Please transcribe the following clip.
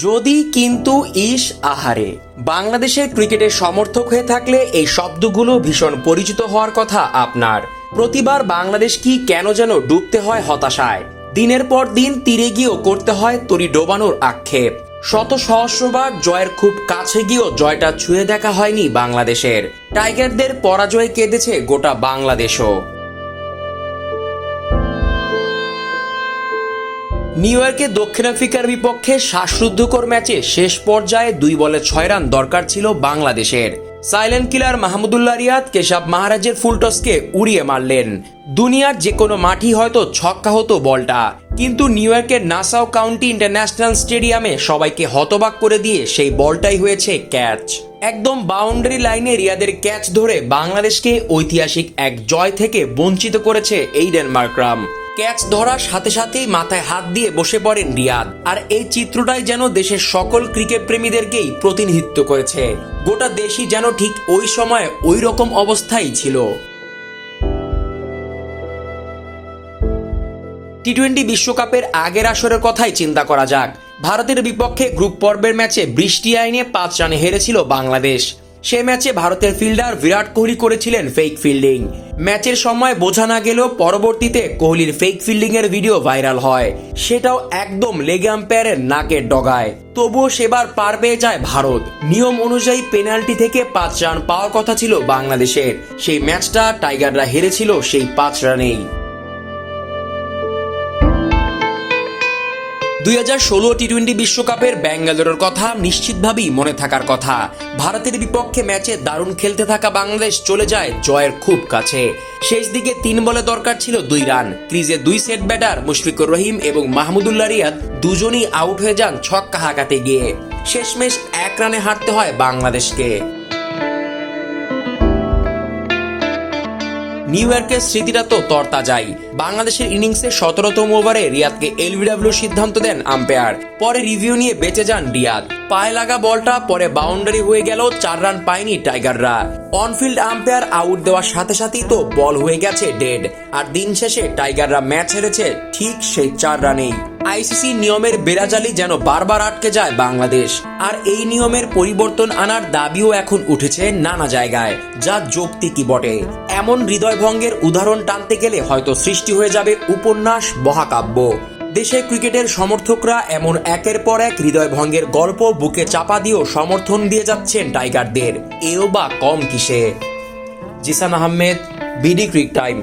যদি কিন্তু ইস আহারে। বাংলাদেশের ক্রিকেটের সমর্থক হয়ে থাকলে এই শব্দগুলো ভীষণ পরিচিত হওয়ার কথা আপনার। প্রতিবার বাংলাদেশ কি কেন যেন ডুবতে হয় হতাশায়? দিনের পর দিন তীরে গিয়েও করতে হয় তরি ডোবানোর আক্ষেপ। শত সহস্রবার জয়ের খুব কাছে গিয়েও জয়টা ছুঁয়ে দেখা হয়নি বাংলাদেশের। টাইগারদের পরাজয়ে কেঁদেছে গোটা বাংলাদেশও। নিউ ইয়র্কে দক্ষিণ আফ্রিকার বিপক্ষে শ্বাসরুদ্ধকর ম্যাচে শেষ পর্যায়ে দুই বলে ছয় রান দরকার ছিল বাংলাদেশের। সাইলেন্ট কিলার মাহমুদুল্লাহ রিয়াদ কেশব মহারাজের ফুলটসকে উড়িয়ে মারলেন। দুনিয়ার যে কোনো মাঠই হয়তো ছক্কা হতো বলটা। কিন্তু নিউ ইয়র্কের নাসাও কাউন্টি ইন্টারন্যাশনাল স্টেডিয়ামে সবাইকে হতবাক করে দিয়ে সেই বলটাই হয়েছে ক্যাচ। একদম বাউন্ডারি লাইনে রিয়াদের ক্যাচ ধরে বাংলাদেশকে ঐতিহাসিক এক জয় থেকে বঞ্চিত করেছে এইডেন মার্করাম ক্যাচ ধরার সাথে সাথেই মাথায় হাত দিয়ে বসে পড়েন রিয়াদ। আর এই চিত্রটাই যেন দেশের সকল ক্রিকেট প্রেমীদেরকেই প্রতিনিধিত্ব করেছে। গোটা দেশই যেন ঠিক ওই সময় ওই রকম অবস্থাই ছিল। টি টোয়েন্টি বিশ্বকাপের আগের আসরের কথাই চিন্তা করা যাক। ভারতের বিপক্ষে গ্রুপ পর্বের ম্যাচে বৃষ্টি আইনে পাঁচ রানে হেরেছিল বাংলাদেশ। সে ম্যাচে ভারতের ফিল্ডার বিরাট কোহলি করেছিলেন ফেক ফিল্ডিং ম্যাচের সময় বোঝা না গেলেও পরবর্তীতে কোহলির ফেক ফিল্ডিং এর ভিডিও ভাইরাল হয়। সেটাও একদম লেগে আম্পায়ারের নাকের ডগায়। তবুও সেবার পার পেয়ে যায় ভারত। নিয়ম অনুযায়ী পেনাল্টি থেকে পাঁচ রান পাওয়ার কথা ছিল বাংলাদেশের। সেই ম্যাচটা টাইগাররা হেরেছিল সেই পাঁচ রানেই দুই হাজার ষোলো টি টোয়েন্টি বিশ্বকাপের ব্যাঙ্গালোরের কথা নিশ্চিতভাবেই মনে থাকার কথা। ভারতের বিপক্ষে ম্যাচে দারুণ খেলতে থাকা বাংলাদেশ চলে যায় জয়ের খুব কাছে। শেষ দিকে তিন বলে দরকার ছিল দুই রান। ক্রিজে দুই সেট ব্যাটার মুশফিকুর রহিম এবং মাহমুদুল্লাহ রিয়াদ দুজনই আউট হয়ে যান ছক্কা হাঁকাতে গিয়ে। শেষমেশ এক রানে হারতে হয় বাংলাদেশকে। নিউ ইয়র্কের স্মৃতিটা তো তরতাজাই। বাংলাদেশের ইনিংসে সতেরোতম ওভারে রিয়াদকে এলবিডব্লিউ সিদ্ধান্ত দেন আম্পায়ার। পরে রিভিউ নিয়ে বেঁচে যান রিয়াদ। পায়ে লাগা বলটা পরে বাউন্ডারি হয়ে গেল, চার রান পায়নি টাইগাররা। অনফিল্ড আম্পায়ার আউট দেওয়ার সাথে সাথেই তো বল হয়ে গেছে ডেড। আর দিন শেষে টাইগাররা ম্যাচ হেরেছে ঠিক সেই চার রানেই। আইসিসি নিয়মের বেড়াজালি যেন বারবার আটকে যায় বাংলাদেশ। আর এই নিয়মের পরিবর্তন আনার দাবিও এখন উঠেছে নানা জায়গায়, যা যৌক্তিকই বটে। এমন হৃদয়ভঙ্গের উদাহরণ টানতে গেলে হয়তো সৃষ্টি হয়ে যাবে উপন্যাস, মহাকাব্য। দেশে ক্রিকেটের সমর্থকরা এমন একের পর এক হৃদয়ভঙ্গের গল্প বুকে চাপা দিয়েও সমর্থন দিয়ে যাচ্ছেন টাইগারদের। এও বা কম কিসে? Jisan Ahmed, BD cric time.